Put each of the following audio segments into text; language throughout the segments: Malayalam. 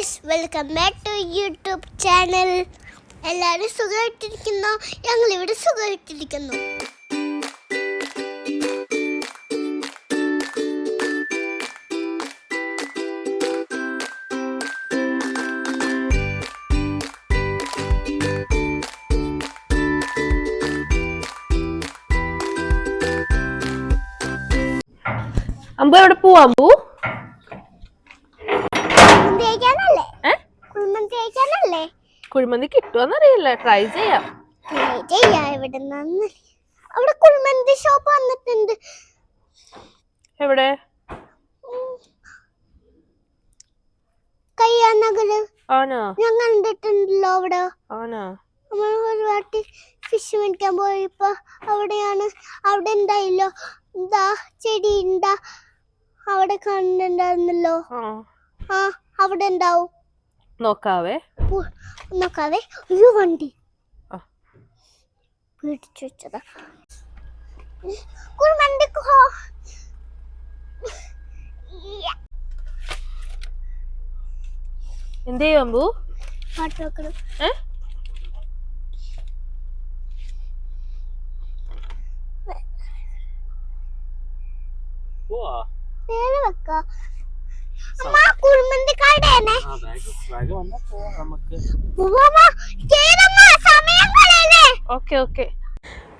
Guys welcome back to YouTube channel. എല്ലാവരും സുഖമായിട്ടിരിക്കുന്നു? ഞങ്ങൾ ഇവിടെ സുഖമായിട്ടിരിക്കുന്നു. അമ്പു എവിടെ പോവാ അമ്പു കുഴിമന്തി കഴിക്കാനല്ലേ ഏ കുഴിമന്തി കഴിക്കാനല്ലേ കുഴിമന്തി കിട്ടുമെന്നറിയില്ല ട്രൈ ചെയ്യാം. ഇവിടെ അവിടെ കുഴിമന്തി ഷോപ്പ് വന്നിട്ടുണ്ട്. എവിടെ? കയ്യാനകൽ. ആണോ? ഞാൻ കണ്ടിട്ടുണ്ടല്ലോ അവിടെ. ആണോ? നമ്മൾ ഒരു വാട്ടി ഫിഷ് മേടിക്കാൻ പോയപ്പോ അവിടെയാണ്. അവിടെ ഉണ്ടായില്ലോ എന്താ ചെടി ഉണ്ടാ അവിടെ കണ്ടിട്ടുണ്ടായിരുന്നല്ലോ ആ. അവിടെ ഉണ്ടാവും നോക്കാവേ. നോക്കാവേ. ഒരു വണ്ടി. ആ. പിടിച്ചു വെച്ചതാ. കുഴിമന്തി കോ- യ്യ. എന്ത് ചെയ്യും അമ്പു? പാട്ട് വെക്കണം. നേരെ വെക്ക. Okay okay.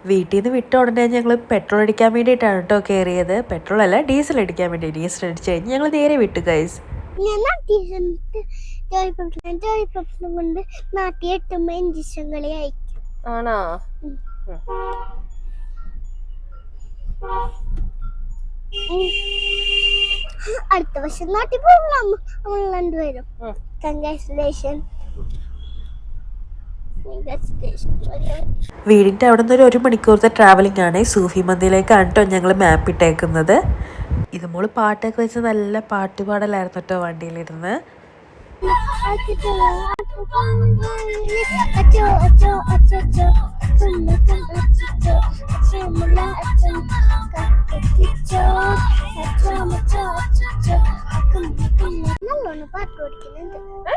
വീട്ടിൽ നിന്ന് വിട്ട ഉടനെ ഞങ്ങൾ പെട്രോൾ അടിക്കാൻ വേണ്ടിട്ടാണ് കേട്ടോ കയറിയത് പെട്രോൾ അല്ല ഡീസൽ അടിക്കാൻ വേണ്ടി ഡീസൽ അടിച്ചു കഴിഞ്ഞ് ഞങ്ങൾ നേരെ വിട്ടു ഗൈസ് കൊണ്ട് നാട്ടിൽ ഇഞ്ചക്ഷൻ കളി അയക്കും. ആണോ? അടുത്ത വർഷം നാട്ടിൽ പോകണം നമ്മൾ രണ്ടുപേരും. കൺഗ്രാറ്റുലേഷൻ വീടിന്റെ അവിടെ നിന്ന് ഒരു ഒരു മണിക്കൂറത്തെ ട്രാവലിംഗ് ആണ് സൂഫി മന്ദിയിലേക്കാണ് കേട്ടോ ഞങ്ങൾ മാപ്പ് ഇട്ടേക്കുന്നത്. ഇത് മോൾ പാട്ടൊക്കെ വെച്ച് നല്ല പാട്ടുപാടലായിരുന്നു കേട്ടോ വണ്ടിയിലിരുന്ന്. അച്ചോ അച്ചോ അച്ചോ അച്ചോ സുന്നക്കം അച്ചോ അച്ചോ മുള്ള അച്ചോ അച്ചോ മച്ചോ അച്ചോ അക്കും അക്കും നല്ലോണം പാട്ട് പഠിക്കുന്നുണ്ട്.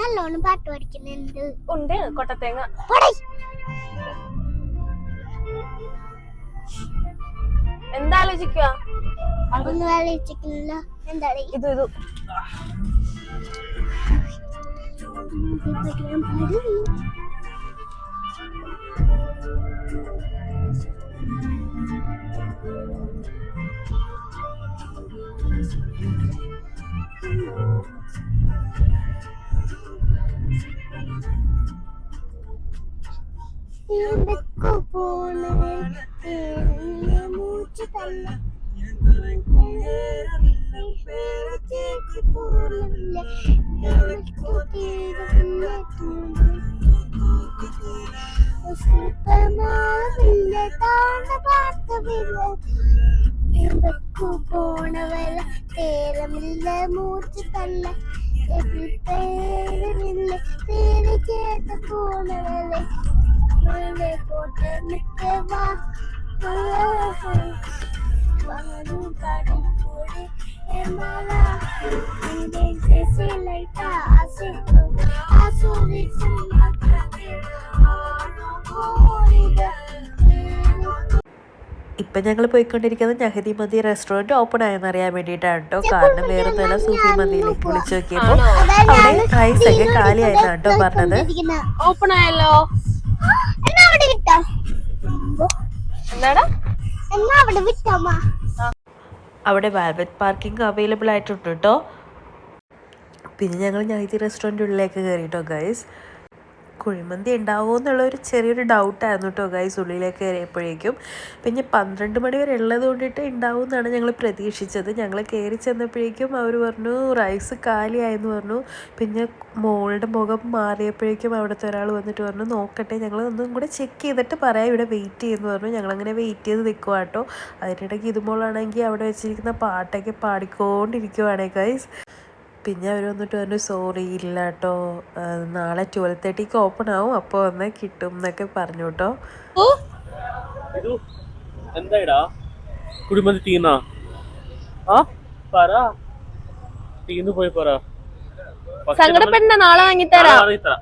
നല്ലോണം പാട്ട് പഠിക്കുന്നുണ്ട്. ഉണ്ട് കൊട്ടത്തേങ്ങ. എന്താലോചിക്കുക ഒന്നും ആലോചിക്കുന്നില്ല എന്താ ഇത് ഇത്. പഠിക്കാൻ പാടും എവിടേക്കോ പോണവൻ എന്നെ മൂച്ചു തല്ല ഇപ്പം ഞങ്ങൾ പോയിക്കൊണ്ടിരിക്കുന്നത് ഞഹദി മന്തി റെസ്റ്റോറന്റ് ഓപ്പൺ ആയെന്ന് അറിയാൻ വേണ്ടിയിട്ടാണ് കേട്ടോ. കാരണം വേറെ നല്ല സൂഫി മന്തിയിലേക്ക് വിളിച്ചു നോക്കിയപ്പോൾ അവിടെ റൈസ് ഒക്കെ കാലിയായെന്നാണ് കേട്ടോ പറഞ്ഞത്. ഓപ്പൺ ആയല്ലോ. എന്നാ അവിടെ വിട്ടോ? എന്താടാ? എന്നാ അവിടെ വിട്ടോമ്മ അവിടെ വാൽവറ്റ് പാർക്കിംഗ് അവൈലബിൾ ആയിട്ടുണ്ട് കേട്ടോ. പിന്നെ ഞങ്ങൾ ഉള്ളിലേക്ക് കയറി കേട്ടോ ഗൈസ് കുഴിമന്തി ഉണ്ടാവുമോ എന്നുള്ള ഒരു ചെറിയൊരു ഡൗട്ടായിരുന്നു കേട്ടോ ഗൈസ് ഉള്ളിലേക്ക് കയറിയപ്പോഴേക്കും. പിന്നെ പന്ത്രണ്ട് മണി വരെ ഉള്ളത് കൊണ്ടിട്ട് ഉണ്ടാവും എന്നാണ് ഞങ്ങൾ പ്രതീക്ഷിച്ചത്. ഞങ്ങൾ കയറി ചെന്നപ്പോഴേക്കും അവർ പറഞ്ഞു റൈസ് കാലിയായെന്ന് പറഞ്ഞു. പിന്നെ മോളുടെ മുഖം മാറിയപ്പോഴേക്കും അവിടുത്തെ ഒരാൾ വന്നിട്ട് പറഞ്ഞു നോക്കട്ടെ ഞങ്ങൾ ഒന്നും കൂടെ ചെക്ക് ചെയ്തിട്ട് പറയാം ഇവിടെ വെയിറ്റ് ചെയ്യുമെന്ന് പറഞ്ഞു ഞങ്ങളങ്ങനെ വെയിറ്റ് ചെയ്ത് നിൽക്കുക കേട്ടോ അതിനിടയ്ക്ക് ഇതുമോളാണെങ്കിൽ അവിടെ വെച്ചിരിക്കുന്ന പാട്ടൊക്കെ പാടിക്കൊണ്ടിരിക്കുവാണേ ഗൈസ് പിന്നെ അവർ വന്നിട്ട് പറഞ്ഞു സോറി ഇല്ല കേട്ടോ നാളെ ട്വൽവ് തേർട്ടിക്ക് ഓപ്പൺ ആവും. അപ്പോൾ വന്നാൽ കിട്ടും എന്നൊക്കെ പറഞ്ഞു കേട്ടോ എന്തായിടാ? തീർന്നാ ആ പറ. തീർന്നു പോയി പറ. സങ്കടപ്പെടണ്ട നാളെ നമ്മൾ- വാങ്ങിത്തരാം. നാളെ വാങ്ങിത്തരാം.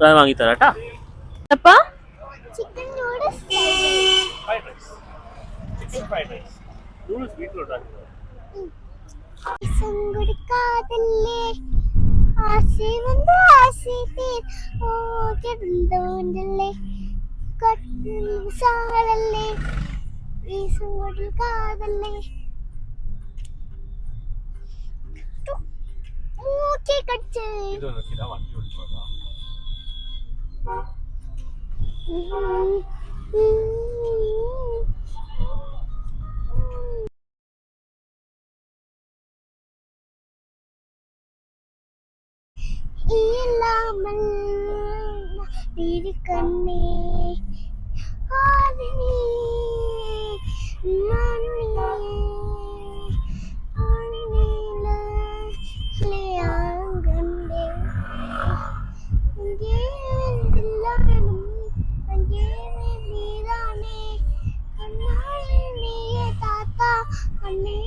ഞാൻ വാങ്ങിത്തരാം കേട്ടാ അപ്പൊ? Chicken noodles fried rice chicken fried rice noodles വീട്ടിലുണ്ടാക്കുന്നത്. ആവശ്യം കൊടുക്കാതല്ലേ ആശി വന്ന് ആശി തീർ ഓ കിടന്തോണ്ടല്ലേ സാറല്ലേ വീസും കൊടുക്കാതല്ലേ മൂക്കി കടിച്ച്. ഇത് விடாமல் விழி கண்ணே ஆதினி நீதானே. கண்ணாலே நீயே தாத்தா அண்ணே.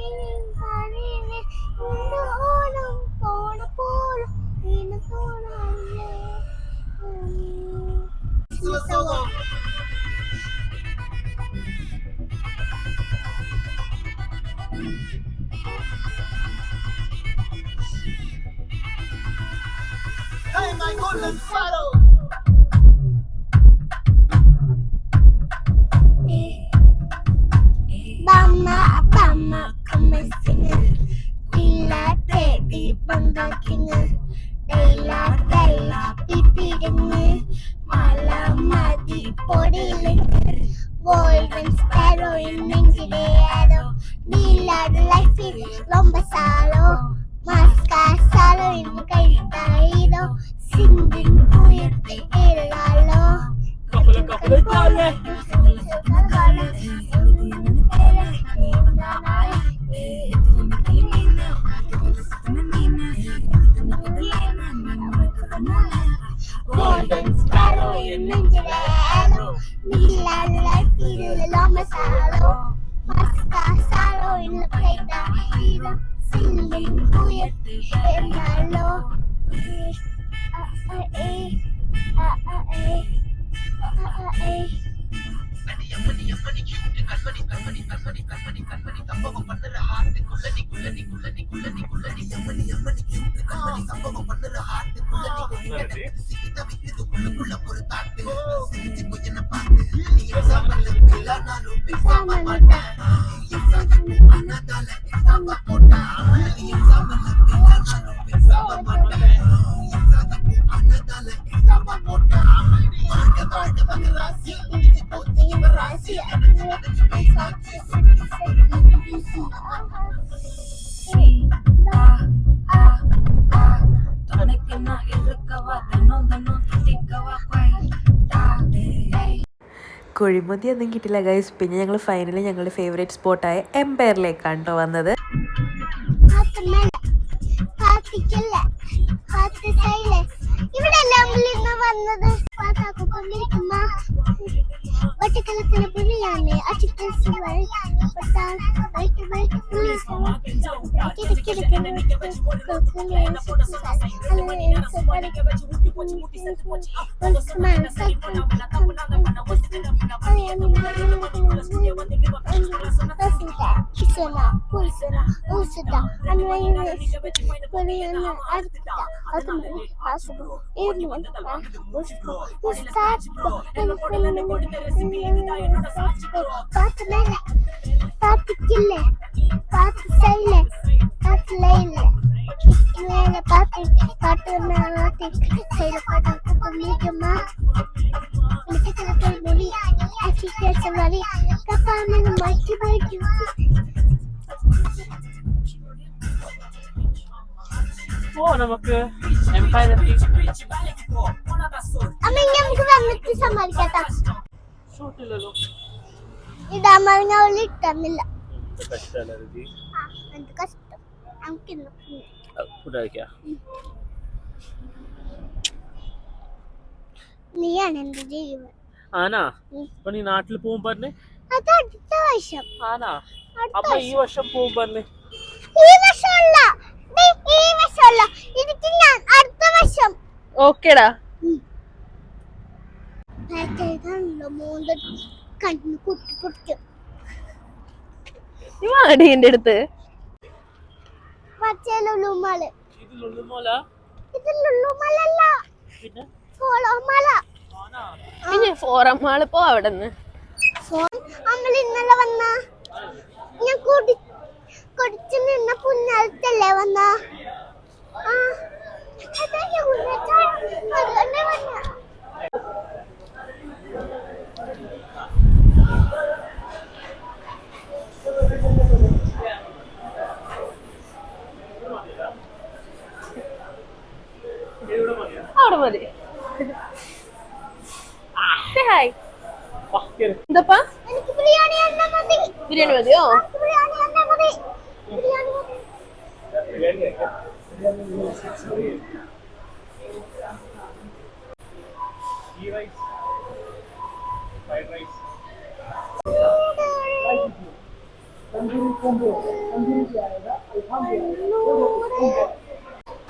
Dila, life is lomba salo. Masca salo in kaitaido. Singing to it, ilalo. കപ്പല് കപ്പല് ചാലേ Golden sparrow in Minjalero, Nila Lila Lama Salo, Masca Salo kasaroy lakay dahira siling kuyat inalo ah, ay ay kuzhimanthi ഒന്നും കിട്ടില്ല ഗൈസ് പിന്നെ ഞങ്ങൾ ഫൈനലി ഞങ്ങളുടെ ഫേവറേറ്റ് സ്പോട്ടായ എംപയറിലേക്കാണ് കേട്ടോ വന്നത്. Batakalı tarafını yani açıkçası var. Buradan belki belki polis இந்த ரெசிபி இதுதான். என்னோட சாட்சி பார்த்து மேல. பார்த்து கில்ல பார்த்து சைல பார்த்து லைல மேல பார்த்து காட்டு மேல பார்த்து சைல பார்த்து மீட்டமா மிட்டத்துல போய் மொழி ஆக்சிடென்ட் மாதிரி கப்பா மேல மட்டி போயிட்டு ஓ நமக்கு. രുചി ആ എന്ത് കഷ്ടം? നമുക്കിന്ന് ഫുഡ് കഴിക്കാം. നീയാണ് എന്ത് ജീവൻ ആനാ. അപ്പൊ നീ നാട്ടിൽ പോകും പറഞ്ഞേ? അത് അടുത്ത വർഷം. ആനാ? അപ്പൊ ഈ വർഷം. പോകും പറഞ്ഞേ. ഈ വർഷമല്ല. ദേ, ഈ വർഷമല്ല. ഓക്കേടാ വർഷം. മൂന്ന് കണ്ണിന് കുട്ടി പൊടിക്കും നീ വാടി എന്റെ അടുത്ത്. പച്ച ലുലുമലല്ല പിന്നെ? കോളമല പിന്നെ ഫോറം മാൾ പോ അവിടെ ഇന്നലെ വന്ന. ഞാൻ കുടി കുടിച്ചു നിന്ന പുന്നാലത്തല്ലേ വന്ന? ആ. അവിടെ മതി. ഹായ് എന്താപ്പാ? ബിരിയാണി തന്നെ മതി ബിരിയാണി മതിയോ? ബിരിയാണി ബിരിയാണി ഫ്രൈഡ് റൈസ്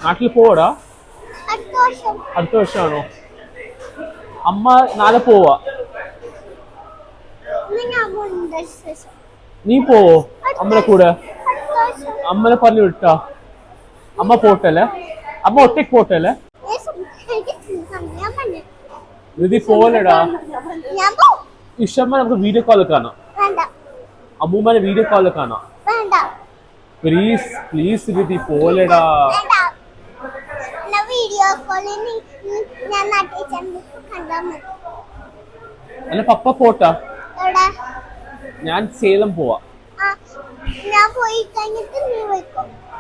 നാട്ടിൽ പോവാടാ? അടുത്ത വർഷം. അടുത്ത വർഷമാണോ? അമ്മ നാളെ പോവാ? നീ പോവോ? അമ്മയുടെ കൂടെ? അമ്മനെ പറഞ്ഞു വിട്ടാ? അമ്മ പോട്ടല്ലേ അമ്മ ഒറ്റയ്ക്ക് പോട്ടല്ലേ ഋതി പോലെടാ ഇഷ്ടമ്മ നമുക്ക് വീഡിയോ കോൾ കാണാം. വേണ്ട. അമ്മൂമ്മനെ വീഡിയോ കോൾ കാണാം. വേണ്ട. പ്ലീസ് പ്ലീസ് ഋതി പോലെടാ. വേണ്ട. എന്നാ വീഡിയോ കോളിൽ ഞാൻ നാട്ടിൽ ചെന്ന് കണ്ടാൽ അല്ല പപ്പ പോട്ടാ. ഞാൻ സേലം പോവാ.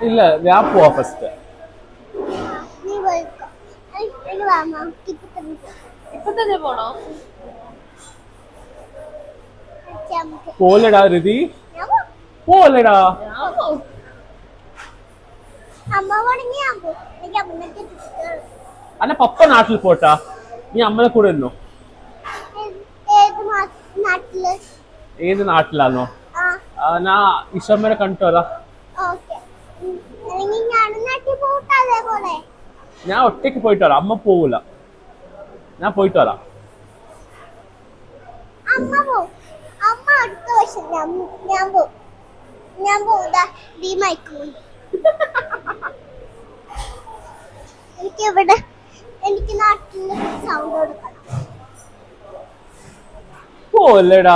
ഇല്ല ഞാൻ പോവാ ഫസ്റ്റ് ഇപ്പൊ തന്നെ പോണോ? പോലെടാ ഋതി പോലടാ. അല്ല പപ്പ നാട്ടിൽ പോട്ടാ. നീ അമ്മനെ കൂടെ ഇന്നോ ഏത് നാട്ടിലാണോ ഞാൻ ഇഷമ്മനെ കണ്ടിട്ട് വരാം. ഞാൻ ഒറ്റയ്ക്ക് പോയിട്ട് വരാം. അമ്മ പോവൂല. ഞാൻ പോയിട്ട് വരാം. അമ്മ പോവും. വർഷം ഞാൻ ഞാൻ പോകും ഞാൻ പോകും ദീ മയക്കുമുണ്ട് എനിക്ക് ഇവിടെ എനിക്ക് നാട്ടിൽ സൗണ്ട് കൊടുക്കണം. പോലെടാ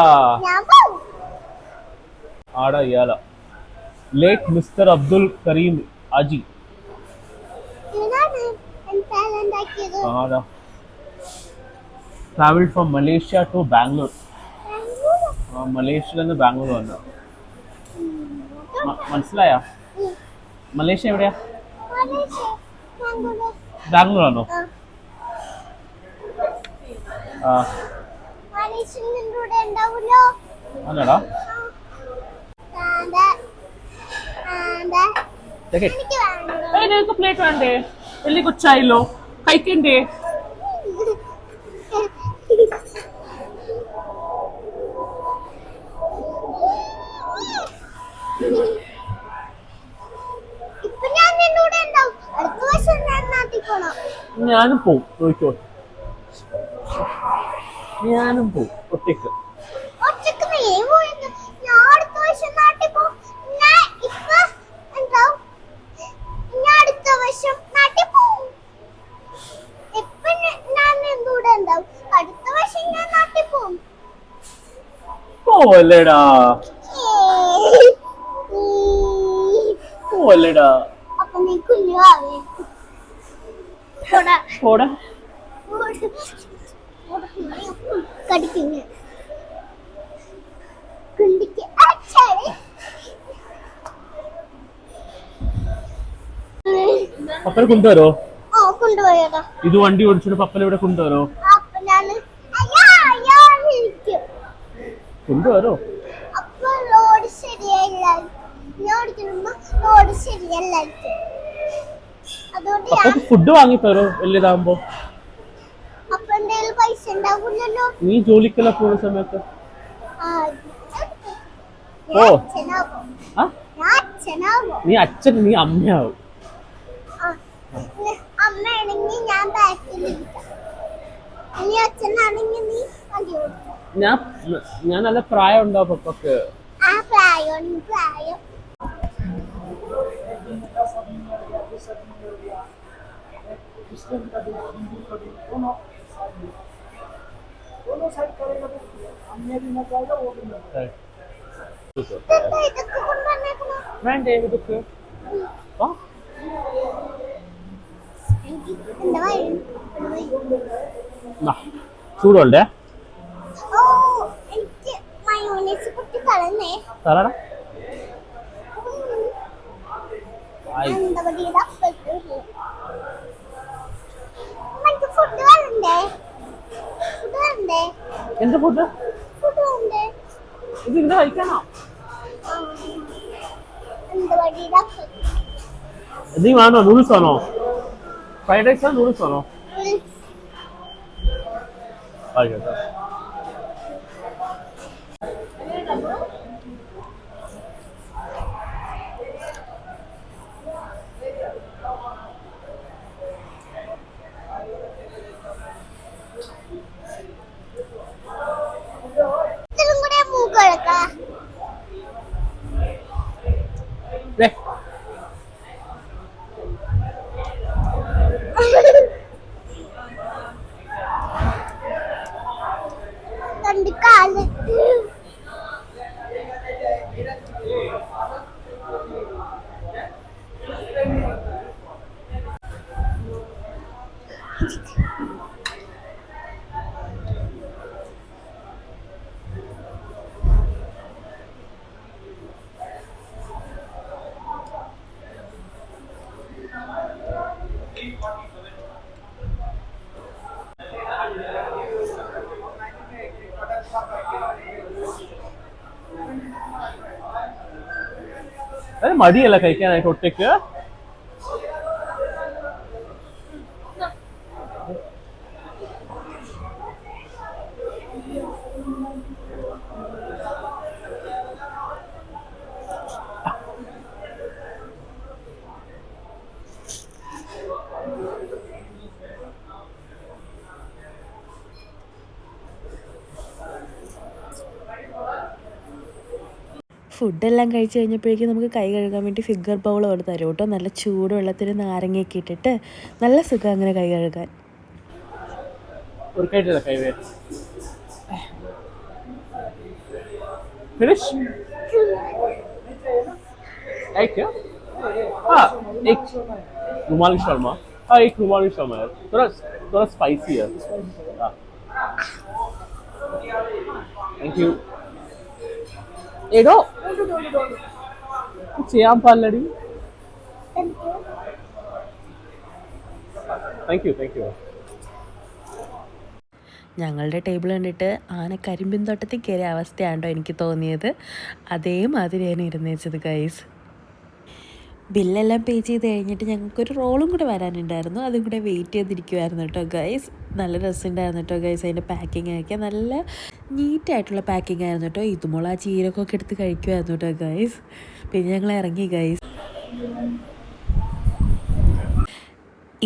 ആടാ ഇയാള. ലേറ്റ് മിസ്റ്റർ അബ്ദുൽ കരീം അജി ആടാ. Travel from Malaysia to Bangalore മലേഷ്യയിൽ നിന്ന് ബാംഗ്ലൂർ വന്നു. മനസ്സിലായ? മലേഷ്യ എവിടെയാ? ബാംഗ്ലൂർ ആണോ നിനക്ക് പ്ലേറ്റ് വേണ്ടേ? വലിയ കൊച്ചായല്ലോ. കഴിക്കണ്ടേ? ഞാനും പോവും. നോക്കോ ഞാനും പോവും. ഒറ്റയ്ക്ക് പോവല്ലേടാ. പോയത് പോടാ. പോടാ കടിക്കുന്ന. കുണ്ടിക്ക്. അച്ചാറ് പപ്പനെ കൊണ്ടുവരോ? ഇത് വണ്ടി ഓടിച്ചിട്ട് പപ്പനെ ഇവിടെ കൊണ്ടുവരോ? അപ്പൊ ഞാൻ അയ്യാ അയ്യാ ഇരിക്കും കൊണ്ടുവരോ? അപ്പൊ റോഡ് ശരിയല്ല റോഡ് ശരിയല്ലായിരിക്കും ഞാൻ ഫുഡ് വാങ്ങി തരോ? വലിയതാകുമ്പോ അപ്പൊ നീ ജോലിക്കല്ല പോകുന്ന സമയത്ത്? ഓ. നീ അച്ഛൻ നീ അമ്മയാവും. ഞാൻ നല്ല പ്രായം ഉണ്ടോ പപ്പക്ക്? പ്രായം. ഇതെന്താ ഇതൊക്കെ കൊണ്ടുവന്നേക്കണോ വേണ്ടേ ഇതൊക്കെ വാ എനിക്ക് എന്താ വഴി നാ, ചൂടുണ്ടേ? ഓ എനിക്ക് മയോണൈസ് കുട്ടി കളഞ്ഞേ. തരടാ. എന്താ പറയുക നമുക്ക് ഫുഡ് വേണ്ടേ ഫുഡ് വേണ്ടേ എന്ത് ഫുഡ് ഇത് ഇവിടെ കഴിക്കാനോ നീ വേണോ? നൂഡിൽസ് ആണോ ഫ്രൈഡ് റൈസ് ആണോ നൂഡിൽസ് ആണോ ആയിക്കോട്ടെ. മടിയല്ല കഴിക്കാനായിട്ട് ഒറ്റയ്ക്ക്? ഫുഡെല്ലാം കഴിച്ച് കഴിഞ്ഞപ്പോഴേക്കും നമുക്ക് കൈ കഴുകാൻ വേണ്ടി ഫിഗർ ബൗൾ പോലെ തരും കേട്ടോ നല്ല ചൂട് വെള്ളത്തിൽ നാരങ്ങയൊക്കെ ഇട്ടിട്ട് നല്ല സുഖം അങ്ങനെ കൈ കഴുകാൻ ഒരു കൈട്ടില്ല കൈവേ फिनिश एक क्या हाँ एक रुमाली शर्मा हाँ एक रुमाली शर्मा है थोड़ा थोड़ा स्पाइसी है हाँ थैंक यू ഏടോ ചെയ്യാൻ പാടില്ലടി. താങ്ക് യു താങ്ക് യു ഞങ്ങളുടെ ടേബിൾ കണ്ടിട്ട് ആന കരിമ്പിൻ തോട്ടത്തിൽ കയറിയ അവസ്ഥയാണ്ടോ എനിക്ക് തോന്നിയത്. അതേമാതിരിയാണ് ഇരുന്നേച്ചത് ഗൈസ് ബില്ലെല്ലാം പേ ചെയ്ത് കഴിഞ്ഞിട്ട് ഞങ്ങൾക്കൊരു റോളും കൂടെ വരാനുണ്ടായിരുന്നു. അതും കൂടെ വെയിറ്റ് ചെയ്തിരിക്കുമായിരുന്നു കേട്ടോ ഗൈസ്. നല്ല രസമുണ്ടായിരുന്നു കേട്ടോ ഗൈസ് അതിന്റെ പാക്കിംഗ് ഒക്കെ. നല്ല നീറ്റായിട്ടുള്ള പാക്കിംഗ് ആയിരുന്നു കേട്ടോ. ഇതുമോൾ ആ ചീരക്കൊക്കെ എടുത്ത് കഴിക്കുമായിരുന്നു കേട്ടോ ഗൈസ്. പിന്നെ ഞങ്ങൾ ഇറങ്ങി ഗൈസ്.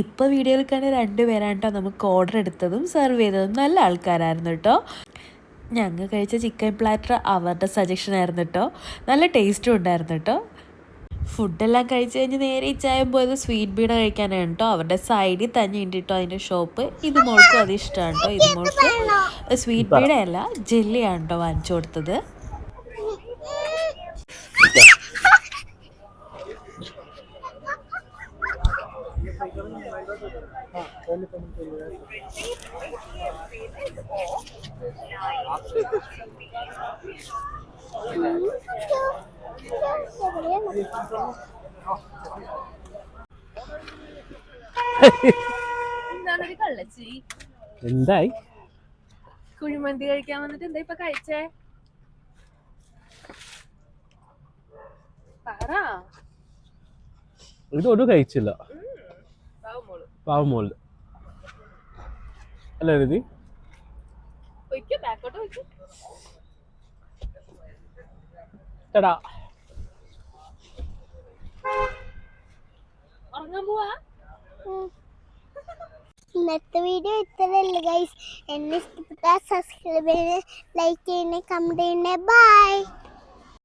ഇപ്പോൾ വീഡിയോയിൽ കാണുന്ന രണ്ട് പേരാണ് കേട്ടോ നമുക്ക് ഓർഡർ എടുത്തതും സെർവ് ചെയ്തതും. നല്ല ആൾക്കാരായിരുന്നു കേട്ടോ. ഞങ്ങൾ കഴിച്ച ചിക്കൻ പ്ലാറ്റർ അവരുടെ സജഷൻ ആയിരുന്നു കേട്ടോ. നല്ല ടേസ്റ്റും ഉണ്ടായിരുന്നു കേട്ടോ. ഫുഡെല്ലാം കഴിച്ച് കഴിഞ്ഞ് നേരെ ഇച്ചായം പോയത് സ്വീറ്റ് ബീഡ കഴിക്കാനാണ് കേട്ടോ അവരുടെ സൈഡിൽ തന്നെ ഉണ്ട് കേട്ടോ അതിന്റെ ഷോപ്പ് ഇത് മോൾക്കും അത് ഇഷ്ടമാണ് കേട്ടോ ഇത് മോൾക്ക് സ്വീറ്റ് ബീഡയല്ല ജെല്ലിയാണ് കേട്ടോ വാങ്ങിച്ചു കൊടുത്തത്. എന്തായി? കുഴിമന്തി കഴിക്കാൻ വന്നിട്ട് എന്താ ഇപ്പൊ കഴിച്ചേ? പറ. ഇതൊന്നും കഴിച്ചില്ല. പാവമോൾ. അല്ല രതി. ഒയ്ക്കോ ഇന്നത്തെ വീഡിയോ ഇത്രയല്ല ഗൈസ് എന്നെ ഇഷ്ടപ്പെട്ട സബ്സ്ക്രൈബ് ചെയ്യണേ ലൈക്ക് ചെയ്യണേ കമന്റ് ചെയ്യണേ. ബൈ